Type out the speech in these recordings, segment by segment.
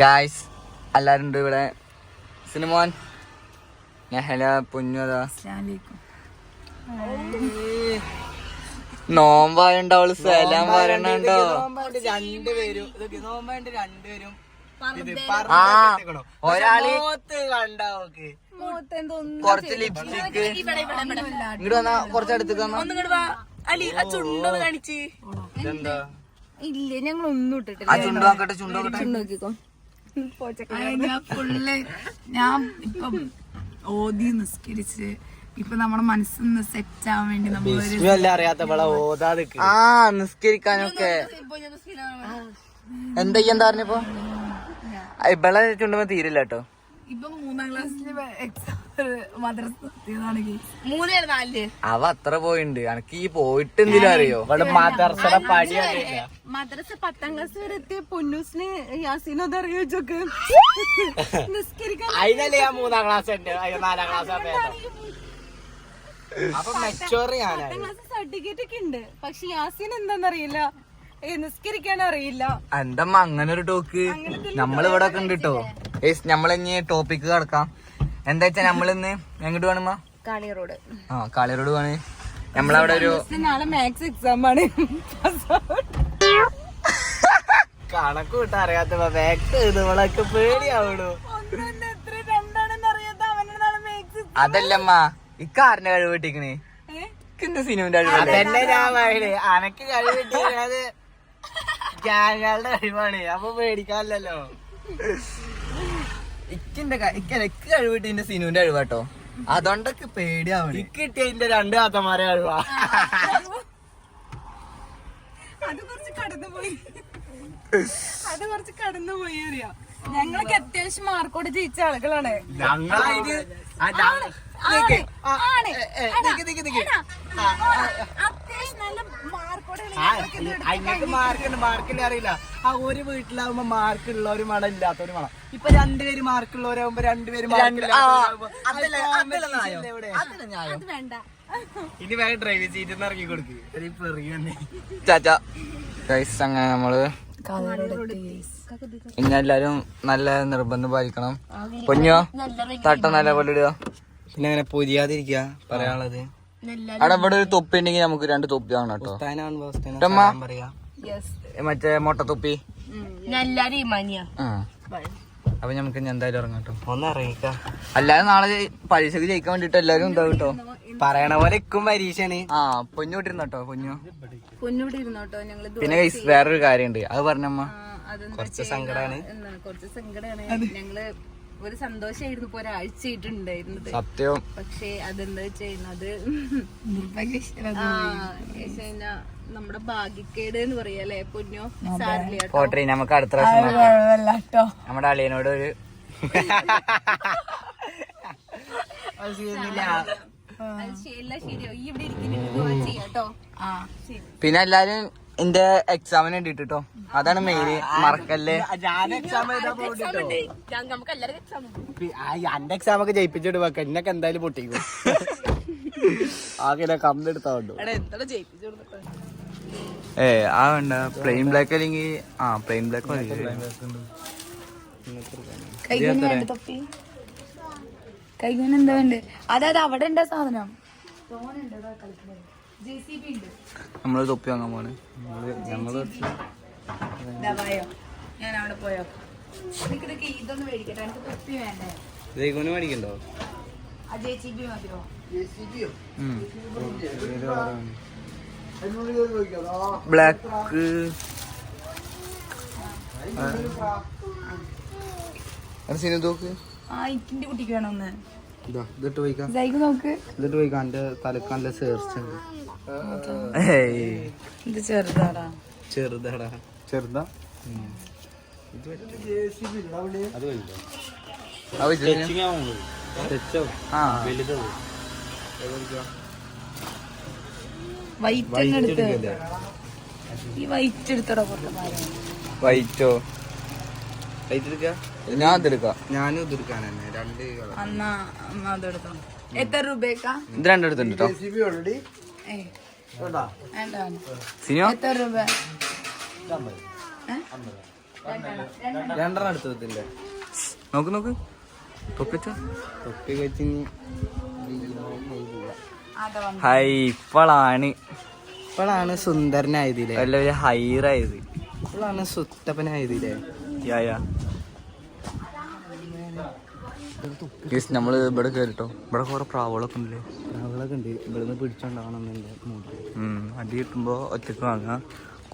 Guys എല്ലാവരും ഉണ്ട് ഇവിടെ. സിനിമോൻ. നെഹല പുഞ്ഞതാ നോമ്പായോണ്ട് അവൾ സലാം പറയണുണ്ടോ രണ്ടുപേരും. ആ ഒരാൾ മോത്ത് കണ്ടാ ഓക്കെ. കുറച്ച് ലിപ്സ്റ്റിക്ക് ഇങ്ങോട്ട് വന്നാ കുറച്ച് അടുത്തേക്ക് വന്നാ. അലി ആ ചുണ്ടൊന്ന് കാണിച്ച്. ഇതെന്താ? ഇല്ല ഞങ്ങൾ ഒന്നും ഇട്ടിട്ടില്ല. ചുണ്ടോക്കട്ടെ ചുണ്ടോക്കട്ടെ ചുണ്ടോക്കിക്കോ ചുണ്ടു നോക്കട്ടെ. നോക്കിക്കോ. ഞാൻ ഫുള്ള് ഞാൻ ഇപ്പം ഓതി നിസ്കരിച്ച് ഇപ്പൊ നമ്മുടെ മനസ്സിന്ന് സെറ്റ് ആവാൻ വേണ്ടി നമ്മൾ അറിയാത്ത ഇവിടെ ഓതാ നിക്ക്. ആ നിസ്കരിക്കാനൊക്കെ. എന്താ ചെയ്യാൻ എന്താ പറഞ്ഞപ്പോ ഇവളെ ചുണ്ടുമ്പോ തീരില്ല കേട്ടോ ഇപ്പൊ മൂന്നാം ക്ലാസ്സിൽ എക്സാം അവ അത്ര പോയിണ്ട്. എനിക്ക് ഈ പോയിട്ട് എന്തിനാ അറിയോ? ഇവിടെ മദർസയുടെ പടി മദ്രസ പത്താം ക്ലാസ് വരെ എത്തിയ പൊന്നൂസിന് യാസീനത് അറിയോ ചോക്ക് നിസ്കരിക്കാൻ അതിനല്ലേ ഞാൻ മൂന്നാം ക്ലാസ് ഉണ്ട് അയ്യോ നാലാം ക്ലാസ് അപ്പൊ മെച്ചോറ് ഞാനായി സർട്ടിഫിക്കറ്റ് ഒക്കെ ഉണ്ട് പക്ഷെ യാസിൻ എന്താന്നറിയില്ല. നിസ്കരിക്കാൻ അറിയില്ല. എന്തമ്മ അങ്ങനെ ഒരു ടോക്ക് നമ്മളിവിടെ ഒക്കെ ഉണ്ട് കേട്ടോ നമ്മളിനി ടോപ്പിക്ക് കിടക്കാം. എന്താ വെച്ചാ നമ്മളിന്ന് എങ്ങോട്ട് വേണമ്മ കാളി റോഡ് ആ കാളി റോഡ് പോണ് നമ്മളവിടെ ഒരു നാളെ മാത്സ് എക്സാം ആണ്. കണക്ക് വിട്ട അറിയാത്ത മാത്സ് നാളെ മാത്സ് അതല്ലമ്മ ഇക്കാറിന്റെ കഴിവ് കിട്ടിക്കണേ. ഇക്കെന്താ സിനിമന്റെ കഴിവ് അതന്നെ ഞാൻ പറയണേ അനക്ക് കഴിവിട്ടത് ഗ്യാങ്ങളുടെ കഴിവാണ്. അപ്പൊ പേടിക്കാനല്ലോ ഇക്കിന്റെ ഇക്ക് കഴിവ് കിട്ടിന്റെ സിനുവിന്റെ കഴിവാട്ടോ. അതുകൊണ്ടൊക്കെ പേടിയാവണേ കിട്ടിയതിന്റെ രണ്ട് കാത്തമാരെ കഴിവാ. അത് കുറച്ച് കടന്നുപോയി. അത് കുറച്ച് കടന്നുപോയി അറിയാം? ഞങ്ങളൊക്കെ അത്യാവശ്യം മാർക്കോട് ജയിച്ച ആളുകളാണ്. ഞങ്ങളായിട്ട് ആണ്, ആണ്. അതിനൊക്കെ മാർക്കുണ്ട് മാർക്കില്ല അറിയില്ല. ആ ഒരു വീട്ടിലാവുമ്പോ മാർക്ക് ഉള്ളവര് മണം ഇല്ലാത്തവരും മണം ഇപ്പൊ രണ്ടുപേര് മാർക്ക് ഉള്ളവരാകുമ്പോ രണ്ടുപേര് മാർക്ക് അത് വേണ്ട. ഇനി വേഗം ഡ്രൈവിംഗ് സീറ്റിൽ നിന്ന് ഇറങ്ങി കൊടുക്കുക ചാച്ച. അങ്ങനെ നമ്മൾ പിന്നെ എല്ലാരും നല്ല നിർബന്ധം പാലിക്കണം. പൊന്നോ തട്ട നല്ല പോലെ ഇടുക. പിന്നെ അങ്ങനെ പൊരിയാതിരിക്കുക പറയാനുള്ളത്. അവിടെ ഇവിടെ ഒരു തൊപ്പി ഉണ്ടെങ്കിൽ നമുക്ക് രണ്ട് തൊപ്പി വാങ്ങണം കേട്ടോ. മറ്റേ മുട്ട തൊപ്പി? അപ്പൊ നമുക്ക് എന്തായാലും ഇറങ്ങാം കേട്ടോ. ഒന്ന് ഇറങ്ങിക്ക. അല്ലാതെ നാളെ പരീക്ഷക്ക് ജയിക്കാൻ വേണ്ടിട്ട് എല്ലാരും ഉണ്ടാവും കേട്ടോ? പറയണ പോലെ ഇക്കും പരീക്ഷയാണ്. ആ പൊന്നു വിട്ടിരുന്നോ കേട്ടോ പൊന്നു? ഞങ്ങൾ പിന്നെ ഗൈസ് വേറൊരു കാര്യമുണ്ട് അത് പറഞ്ഞമ്മ. കൊറച്ച് സങ്കടാണ്. കുറച്ച് സങ്കടമാണ് ഞങ്ങൾ ഒരു സന്തോഷായിരുന്നു ഇപ്പൊ ഒരാഴ്ച ആയിട്ടുണ്ടായിരുന്നത് സത്യവും പക്ഷേ അതെന്താ ചെയ്യുന്നത്? നമ്മുടെ ഭാഗ്യക്കേട് എന്ന് പറയാല്ലേ പൊന്നോ പോട്ടെ നമുക്ക് അടുത്ത പ്രാവശ്യം നമ്മുടെ അളിയനോട് ഒരു പിന്നെ എല്ലാരും എന്റെ എക്സാമിന് വേണ്ടിട്ട് കേട്ടോ അതാണ് മെയിൻ മറക്കല്ലേ? എന്റെ എക്സാം ഒക്കെ ജയിപ്പിച്ചിട്ട് വെക്ക. എന്നൊക്കെ എന്തായാലും പൊട്ടിക്കും. ആകെ കമ്പെടുത്തോണ്ടു ഏ ആ വേണ്ട. പ്ലെയിൻ ബ്ലാക്ക് അല്ലെങ്കിൽ ആ പ്ലെയിൻ ബ്ലാക്ക് മതി. എന്താ വേണ്ട? അതായത് അവിടെ ഉണ്ട് സാധനം? നമ്മൾ തൊപ്പി വാങ്ങാൻ പോണ്. നമ്മൾ ഞാൻ അവിടെ പോയോ നിനക്കിതൊക്കെ ഇതൊന്നും മേടിക്കട്ടെ. എനിക്ക് തൊപ്പി വേണ്ടേ? ജയിക്കുന് മേടിക്കണ്ടോ? ആ ജെ സി ബി മതിയോ? ബ്ലാക്ക്. സിനിമ തോക്ക്? ആ ഇക്കിന്റെ കുട്ടിക്ക് വേണമെന്ന് ഇതിട്ട് പോയിക്കാം സൈക്ക് നോക്ക് ഇതിട്ട് പോയിക്കാം എന്റെ ഇത് ചെറുതാടാ. ചെറുതാടാ. ചെറുതാ? അത് വലുതോ? വൈറ്റ് വൈറ്റ് എടുക്ക. ഞാൻ അതെടുക്കാം ഞാനും ഇത് തന്നെ രണ്ട് അന്നാ അതെടുത്തോ. എത്ര രൂപക്കാ ഇത് രണ്ടെടുത്തുണ്ട് കേട്ടോ ഓൾറെഡി ഏ. വേണ്ട? വേണ്ട. എത്ര രൂപ? ഏ? രണ്ടെണ്ണം. എടുത്തു നോക്ക് തൊപ്പി ഇപ്പോഴാണ് ഇപ്പോഴാണ് സുന്ദരനായതില്ലേ വലിയ ഹൈറായത്. ഇപ്പോഴാണ് സുത്തപ്പനായതില്ലേ യാ യാ. ഗൈസ് നമ്മൾ ഇവിടെ കേറിട്ടോ. ഇവിടെ കുറെ പ്രാവുകളൊക്കെ ഉണ്ടല്ലേ? പ്രാവുകളൊക്കെ ഉണ്ട്. ഇവിടുന്ന് പിടിച്ചോണ്ടാവണം എന്റെ മൂട്ട് ഉം, അടി കിട്ടുമ്പോ ഒറ്റയ്ക്ക് വാങ്ങാം.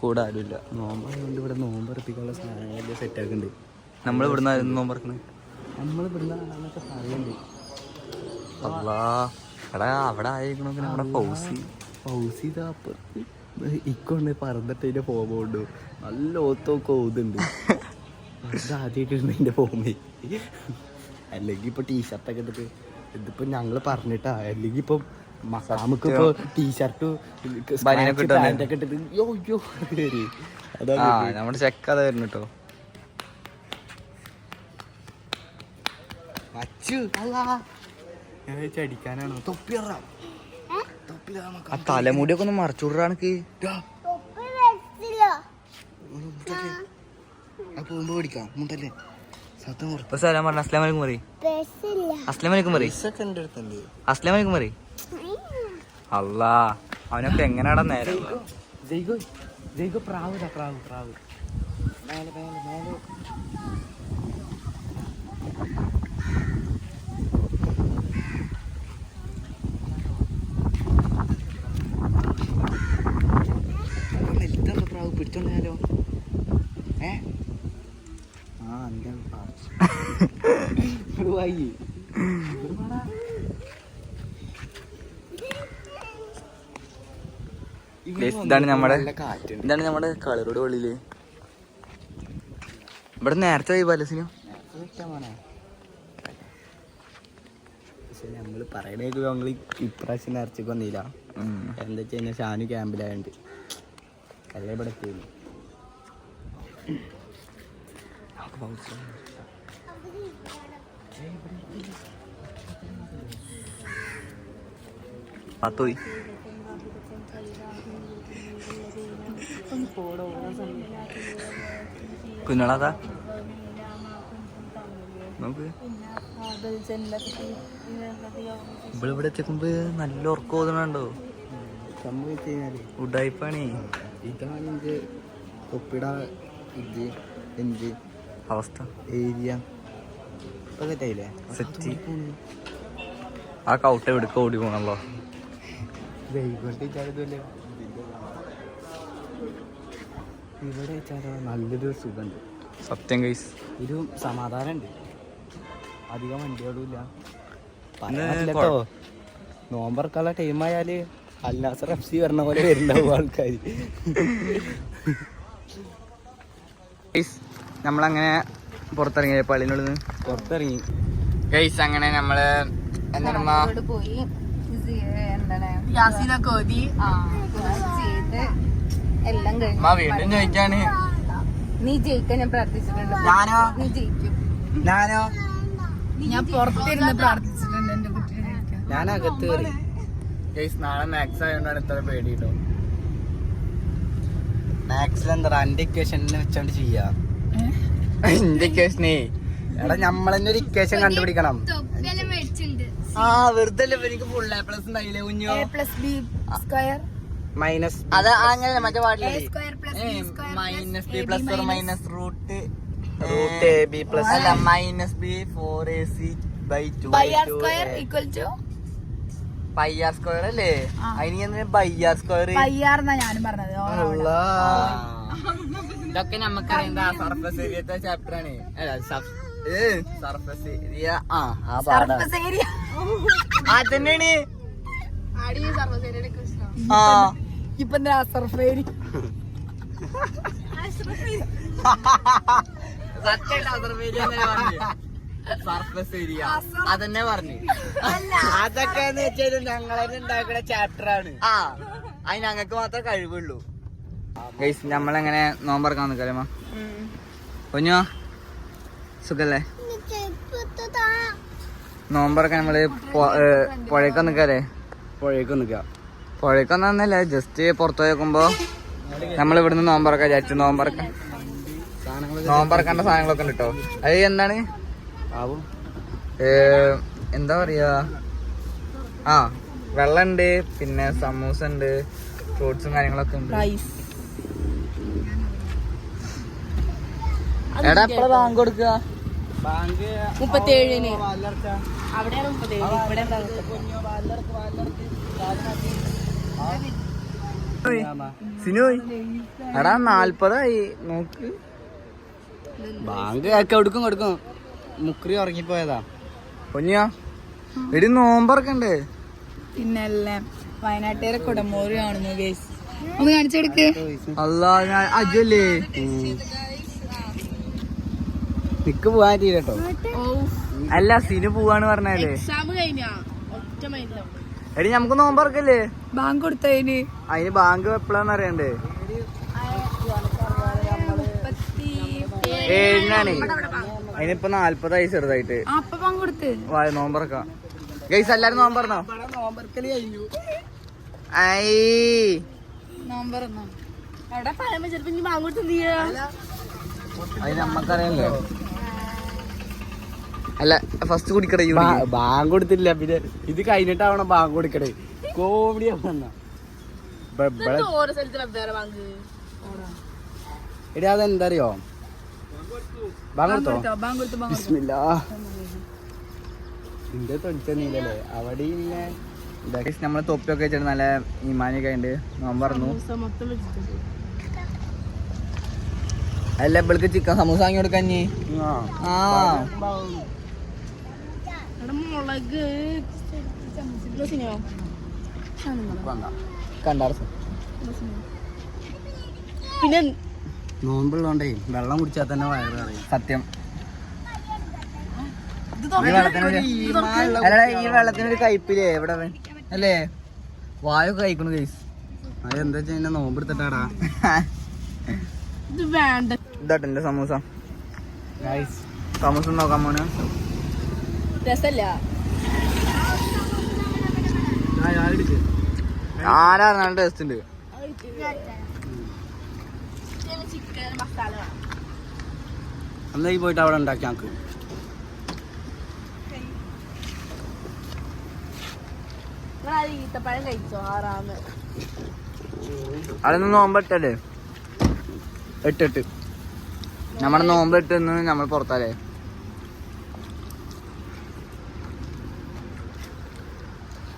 കൂടെ ആരുമില്ല. നോമ്പായതുകൊണ്ട് ഇവിടെ നോമ്പറപ്പിക്കാനുള്ള സാധനങ്ങളൊക്കെ സെറ്റ് ആക്കുന്നുണ്ട് നമ്മൾ ഇവിടുന്ന് ആയിരുന്നു പറക്കണേ നമ്മൾ ഇവിടുന്ന് പറയുന്നുണ്ട് അല്ലാ എടാ അവിടെ ആയിരിക്കണോ നമ്മുടെ ഫൗസി. പൗസി ഇതാ അപ്പുറത്ത് ഇക്കൊണ്ട് പറന്നിട്ട് അതിന്റെ ഫോമ കൊണ്ടു നല്ല ഓത്തോ കോതുണ്ട് അത് ആദ്യമായിട്ട് ഇതിന്റെ ഫോമേ അല്ലെങ്കിൽ ഇപ്പൊ ടീഷർട്ടൊക്കെ എടുത്തിട്ട് ഇതിപ്പോ ഞങ്ങൾ പറഞ്ഞിട്ടാ. അല്ലെങ്കിൽ ഇപ്പൊ നമുക്ക് ഇപ്പൊ ടീഷർട്ട് ഇട്ട് ഇട്ടിട്ട് യോ യോ അതാ നമ്മുടെ ചെക്ക് അതാ വരുന്നു കേട്ടോ ചടിക്കാനാണോ തൊപ്പിയറ ആ തലമുടിയൊക്കെ ഒന്ന് മറച്ചുവിടാണക്ക് പോകുമ്പോ പിടിക്കാം. മുണ്ടല്ലേ സലാം പറഞ്ഞ അസ്ലാം വലൈക്കും പറയും. അസ്ലാം വലൈക്കും പറയും. അസ്ലാം വലൈക്കും പറയും. അല്ലാ അവനൊക്കെ എങ്ങനെയാടാ നേരെ? ജയ്ഗോ ജയ്ഗോ പ്രാവ് പ്രാവ് പ്രാവ്. മേലെ മേലെ മേലെ വലുതാണ് പ്രാവ് പിടിച്ചോണ്ടാലോ ഏ ആ എന്റെ പ്രാവ് ഇതാണ് നമ്മുടെ ഇതാണ് നമ്മുടെ കളറോട് വെളിയിൽ. ഇവിടെ നേരത്തെ പോയി പലസിനോ പക്ഷെ നമ്മൾ പറയണേക്ക് ഞങ്ങൾ ഇപ്രാവശ്യം നേർച്ചക്ക് വന്നില്ല. എന്താ വെച്ച് കഴിഞ്ഞാൽ ഷാനു ക്യാമ്പിലായോണ്ട്. അല്ലേ ഇവിടെ എത്തിയത് പത്തോയി കുഞ്ഞളാതാ ഇവിടെ ഇവിടെ എത്തിക്കുമ്പോ നല്ല ഉറക്കം ഓതണുണ്ടോ സംഭവിച്ചു കഴിഞ്ഞാൽ ഉഡായിപ്പാണേ ഇതാണ് എന്റെ ഒപ്പിട ഇത് എന്ത് അവസ്ഥ ഏരിയ സെറ്റ് ആ കൗട്ട എവിടെ ഓടി പോണല്ലോ. ഇവിടെ വെച്ചാലോ നല്ലൊരു സുഖമുണ്ട് സത്യം കൈസ് ഒരു സമാധാനമുണ്ട് അധികം വണ്ടികളും ഇല്ല ഇന്ന് കേട്ടോ നോമ്പറക്കാനുള്ള ടൈം ആയാൽ അല്ലാസർ എഫ് സി വരണ പോലെ വരുന്നുണ്ടാവും ആൾക്കാർ ഗൈസ് നമ്മളങ്ങനെ പുറത്തിറങ്ങിയ പള്ളിനുള്ളിൽ നിന്ന് പുറത്തിറങ്ങി. ഗൈസ് അങ്ങനെ നമ്മൾ എന്താ പോയി. എന്താണ്? യാസീനൊക്കെ ഓതി. ചെയ്ത് എല്ലാം വീണ്ടും ചോദിക്കാണ് നീ ജയിക്കാൻ ഞാൻ പ്രാർത്ഥിച്ചിട്ടുണ്ട്. ഞാനോ? നീ ജയിക്കും. ഞാനോ? ഞാൻ പുറത്തിരുന്ന് പ്രാർത്ഥിച്ചിട്ടുണ്ട് എന്റെ കുട്ടിയെ ഞാൻ അകത്ത് കയറി നാളെ മാത്സ് ആയതുകൊണ്ടാണ് ഇത്ര പേടി കേട്ടോ മാക്സിൽ എന്താ എന്റെ ഇക്വേഷനെ വെച്ചോണ്ട് ചെയ്യാ. എന്റെ ഇക്വേഷനേ എടാ നമ്മളെന്നെ ഒരു ഇക്വേഷൻ കണ്ടുപിടിക്കണം. ആ വെറുതെ എനിക്ക് ഫുൾ എ പ്ലസ് ഉണ്ടായില്ലേ കുഞ്ഞോ? A plus B square minus അത് അങ്ങനെ മറ്റേ square minus B plus minus root root A B plus അല്ല minus B four A C by two by square equal to? Pi R square അല്ലേ. അതിന് by R square pi R എന്നാ ഞാനും പറഞ്ഞത്. ഇതൊക്കെ നമുക്കറിയാം സർഫസ് ഏരിയത്തെ ചാപ്റ്റർ ആണ്. Surface area. ആ ആ പാടാ. അതന്നെയാണ്. ആ. ഇപ്പൊ സർഫ് ഏരിയ? സർഫസ് ഏരിയ അതന്നെ പറഞ്ഞു. അതൊക്കെ വെച്ചാൽ ഞങ്ങളെ ഉണ്ടാക്കുന്ന ചാപ്റ്റർ ആണ് ആ അത് ഞങ്ങൾക്ക് മാത്രമേ കഴിവുള്ളൂ. ഗൈസ് നമ്മളെങ്ങനെ നോമ്പറക്കാൻ നിൽക്കല്ലേ കുഞ്ഞോ സുഖല്ലേ? നോമ്പറൊക്കെ നമ്മൾ പുഴയ്ക്ക് നിൽക്കാല്ലേ പുഴയൊക്കെ നിൽക്കുക പുഴയ്ക്കൊന്നല്ല ജസ്റ്റ് പുറത്തു നോക്കുമ്പോ നമ്മൾ ഇവിടുന്ന് നോമ്പറൊക്കെ വിചാരിച്ചു. നോമ്പറൊക്കെ നോമ്പറക്കേണ്ട സാധനങ്ങളൊക്കെ ഉണ്ട്? കേട്ടോ അത് എന്താണ്? എന്താ പറയാ? ആ വെള്ളം ഉണ്ട് പിന്നെ സമൂസ ഉണ്ട് ഫ്രൂട്ട്സും കാര്യങ്ങളൊക്കെ ഉണ്ട്. എടാ എപ്പോഴാ ബാങ്ക് കൊടുക്കുക മുപ്പത്തേഴിന്. അവിടെയാണ് മുപ്പത്തേഴ് ഇവിടെ സിനു എടാ നാല്പതായി. നോക്ക്. ബാങ്ക് ഒക്കെ എടുക്കും കൊടുക്കും മുക്രി ഉറങ്ങിപ്പോയതാ. പൊന്നിയാ. എടി നോമ്പറക്കണ്ടേ? പിന്നെ എല്ലാം വയനാട്ടുകാരെ കുടമൂര് കാണുന്നു ഗേസ്. ഒന്ന് കാണിച്ചെടുക്ക്. അല്ല ഞാൻ അജല്ലേ നിക്ക് പോവാൻ തീരട്ടോ അല്ല സിനു പോവാണ് പറഞ്ഞാലേ കഴിഞ്ഞാ? എടി നമുക്ക് നോമ്പറക്കല്ലേ ബാങ്ക് കൊടുത്തതിന് അതിന് ബാങ്ക് എപ്പോഴാന്ന് അറിയണ്ടേ? ഏഴിനാണ് അതിനിപ്പോ നാല്പതായി ചെറുതായിട്ട്. വായ നോമ്പറക്കാം ഗൈസ് എല്ലാരും നോമ്പറന്നോ ഐ. നോമ്പറന്നോ അവിടെ പറയുമ്പോ ചെലപ്പോ ബാങ്ക് കൊടുത്തു അത് നമ്മക്കറിയല്ലോ? അല്ല ഫസ്റ്റ് കുടിക്കണേ ബാങ്ക് കൊടുത്തില്ല പിന്നെ ഇത് കഴിഞ്ഞിട്ടാവണം ബാങ്ക് കൊടുക്കണേ. കോമഡി ആവണം ഓരോ സ്ഥലത്ത് വെവ്വേറെ വാങ്ങ് എടി അതെന്താ അറിയോ നിന്റെ അവിടെ ഇല്ലേ നമ്മൾ തൊപ്പിയൊക്കെ വെച്ചിട്ട് നല്ല ഇമാനൊക്കെ ഉണ്ട് മൊത്തം വെച്ചിട്ടുണ്ട്. അല്ല ഇവൾക്ക് ചിക്കൻ സമൂസ വാങ്ങി കൊടുക്കാൻ ആ. മുളക്. പിന്നെ നോമ്പുള്ളതുകൊണ്ടേ വെള്ളം കുടിച്ചാൽ തന്നെ വയറ് സത്യം. ഈ വെള്ളത്തിനൊരു അല്ലടാ ഈ വെള്ളത്തിനൊരു കയ്പില്ലേ? എവിടെ? അല്ലേ? വായൊക്കെ കഴിക്കണു ഗൈസ് അതെന്താ വെച്ചാൽ നോമ്പ് എടുത്തിട്ടാടാ ഇതാട്ടെ എന്റെ സമൂസ. സമൂസ നോക്കാൻ പോണ്. രസല്ല. ആരാ നല്ല ടേസ്റ്റ് ഉണ്ട്? എന്നാ ഈ പോയിട്ട് അവിടെ ഉണ്ടാക്കി ഞങ്ങൾക്ക് ഈത്തപ്പഴം കഴിച്ചോ? ആറാമ് അതൊന്ന് നോമ്പിട്ടല്ലേ? എട്ട് എട്ട്. നമ്മുടെ നോമ്പ് ഇട്ടെന്ന് നമ്മൾ പുറത്താലേ നല്ല സമയം ഈത്തപ്പഴം നോമ്പായതുകൊണ്ട്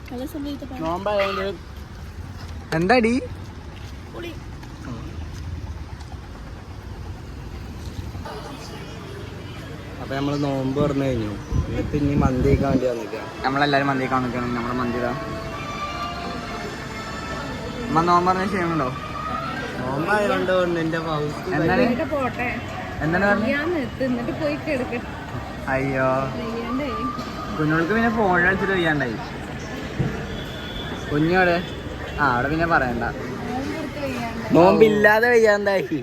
എന്താടി? പൊളി. അപ്പൊ നമ്മൾ നോമ്പ് പറഞ്ഞു കഴിഞ്ഞു. എന്നിട്ട് ഇനി മന്തി കഴിക്കാൻ വേണ്ടി വന്നിക്കാം നമ്മളെല്ലാരും മന്തി കാണിക്കണം നമ്മുടെ മന്തിടാ അമ്മ നോമ്പ് പറഞ്ഞ? ക്ഷീണുണ്ടോ നോമ്പായതുകൊണ്ട് എന്റെ എന്താണ് അയ്യോ. കുഞ്ഞുങ്ങൾക്ക് പിന്നെ ഫോൺ കളിച്ചിട്ട് വയ്യാണ്ടായി. കുഞ്ഞോടെ? ആ അവിടെ പിന്നെ പറയണ്ട. നോമ്പില്ലാതെ വയ്യാണ്ടായി.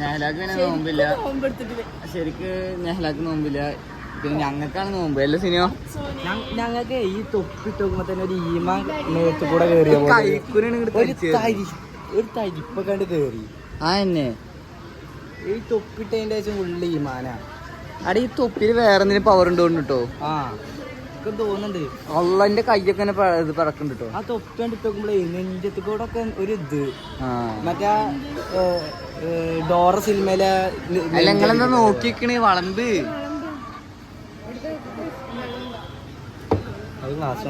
നെഹ്ലാക്ക് പിന്നെ നോമ്പില്ല. ശരിക്ക് നെഹ്ലാക്ക് നോമ്പില്ല. പിന്നെ ഞങ്ങൾക്കാണ് നോമ്പ്. അല്ലേ സിനിമ ഞങ്ങൾക്ക് ഈ തൊപ്പിട്ട് നോക്കുമ്പോ തന്നെ ഒരു ഈമ മേത്ത് കൂടെ കേറിയ പോലെ. കൈക്കുനാണ് ഇങ്ങോട്ട് ഒരു തരി ഒരു തരിപ്പൊക്കെ കണ്ട് കേറി. ആ എന്നെ. ഈ തൊപ്പിട്ടതിന്റെ ശേഷം ഉള്ള ഈമാന. അടി ഈ തൊപ്പിൽ വേറെ എന്തെങ്കിലും പവർ ഉണ്ടോ കേട്ടോ. ആ. തോന്നുന്നുണ്ട്. അള്ളന്റെ കൈയൊക്കെ ഇങ്ങനെ ഇത് പറക്കുന്നുണ്ട് കേട്ടോ ആ തൊപ്പി കണ്ടിട്ട് നോക്കുമ്പോഴേ നെഞ്ചത്ത് കൂടെ ഒക്കെ ഒരു ഇത്. ആ. മറ്റേ ഡോറ സിനിമയിലെ നിങ്ങളെന്താ നോക്കിക്കണേ വളമ്പ്. അത് ക്ലാസ്